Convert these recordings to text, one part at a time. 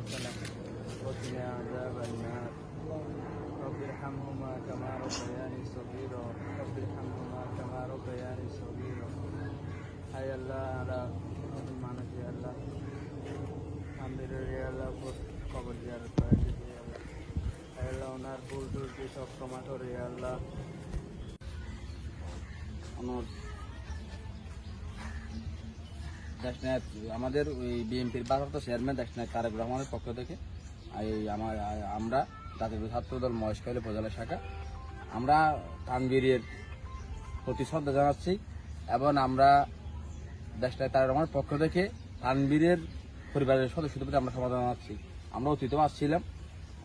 الآخرة حسنة وقنا عذاب النار رب ارحمهما كما ربياني صغيرا رب ارحمهما كما ربياني صغيرا high আল্লাহ আলা মানুষ আল্লাহ আমাদের আল্লাহ কবর জিয়ারত করে দিতে আল্লাহ হাই আল্লাহ ওনার ভুল টুলকে সব ক্ষমা করে আল্লাহ আমার দেশনায়ক আমাদের ওই বিএনপির ভারপ্রাপ্ত চেয়ারম্যান দেশনায়ক তারেক রহমানের পক্ষ থেকে। এই আমার আমরা জাতীয় ছাত্রদল মহেশখালী উপজেলা শাখা। আমরা তানবীরের প্রতি শ্রদ্ধা জানাচ্ছি এবং আমরা দেশনায়ক তারেক রহমানের পক্ষ থেকে তানবীরের পরিবারের সদস্যদের প্রতি আমরা সমাধান জানাচ্ছি। আমরা অতীতেও আসছিলাম।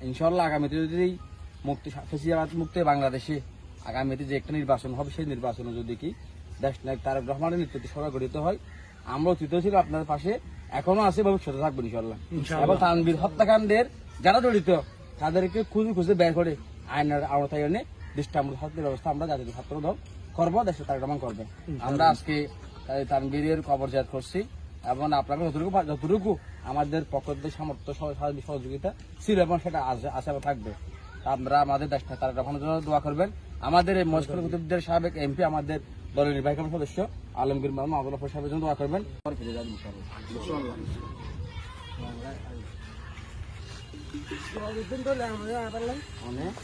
ইনশাল্লাহ আগামীতে যদি মুক্তি, ফেসিয়াবাদ মুক্তি বাংলাদেশে, আগামীতে যে একটা নির্বাচন হবে, সেই নির্বাচনে যদি কি দেশ নায়ক তারেক রহমানের নেতৃত্বে সরকার গঠিত হয় আমরা অতীত ছিল আপনাদের পাশে এখনও আছে ভবিষ্যতে থাকব ইনশাল্লাহ এবং তানবীর হত্যাকাণ্ডের যারা জড়িত তাদেরকে খুঁজে খুঁজে বের করে আইনের আওতায় এনে দৃষ্টান্ত শাস্তির ব্যবস্থা আমরা জাতীয় ছাত্র দল করব দেশে রহমান করবে। আমরা আজকে তানবীরের কবর জাত করছি এবং আপনাকে যতটুকু যতটুকু আমাদের পক্ষ থেকে সামর্থ্য সহ- সহযোগিতা ছিল এবং সেটা আছে এবং থাকবে। আমরা আমাদের দেশটা তারা জন্য দোয়া করবেন। আমাদের এই মজকুল কুতুবদের সাবেক এমপি আমাদের দলের নির্বাহী কমিটির সদস্য আলমগীর মামা আবুল ফর সাহেবের জন্য দোয়া করবেন ফিরে যান। অনেক